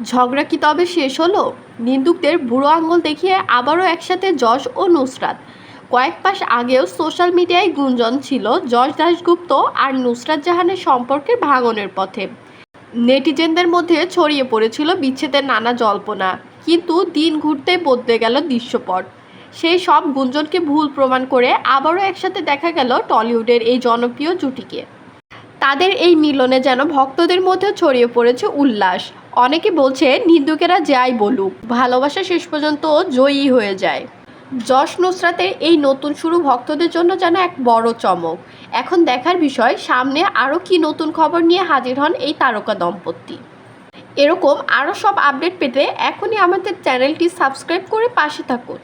ঝগড়া কি তবে শেষ হলো? নিন্দুকদের বুড়ো আঙুল দেখিয়ে আবারও একসাথে যশ ও নুসরাত। কয়েক মাস আগেও সোশ্যাল মিডিয়ায় গুঞ্জন ছিল যশ দাশগুপ্ত আর নুসরাত জাহানের সম্পর্কের ভাঙনের পথে। নেটিজেনদের মধ্যে ছড়িয়ে পড়েছিল বিচ্ছেদের নানা জল্পনা, কিন্তু দিন ঘুরতে বদলে গেল দৃশ্যপট। সেই সব গুঞ্জনকে ভুল প্রমাণ করে আবারও একসাথে দেখা গেল টলিউডের এই জনপ্রিয় জুটিকে। তাদের এই মিলনে যেন ভক্তদের মধ্যে ছড়িয়ে পড়েছে উল্লাস। অনেকে বলছে, নিন্দুকেরা যাই বলুক, ভালোবাসা শেষ পর্যন্ত জয়ী হয়ে যায়। যশ নুসরাতের এই নতুন শুরু ভক্তদের জন্য যেন এক বড় চমক। এখন দেখার বিষয়, সামনে আরও কি নতুন খবর নিয়ে হাজির হন এই তারকা দম্পতি? এরকম আরও সব আপডেট পেতে এখনই আমাদের চ্যানেলটি সাবস্ক্রাইব করে পাশে থাকুন।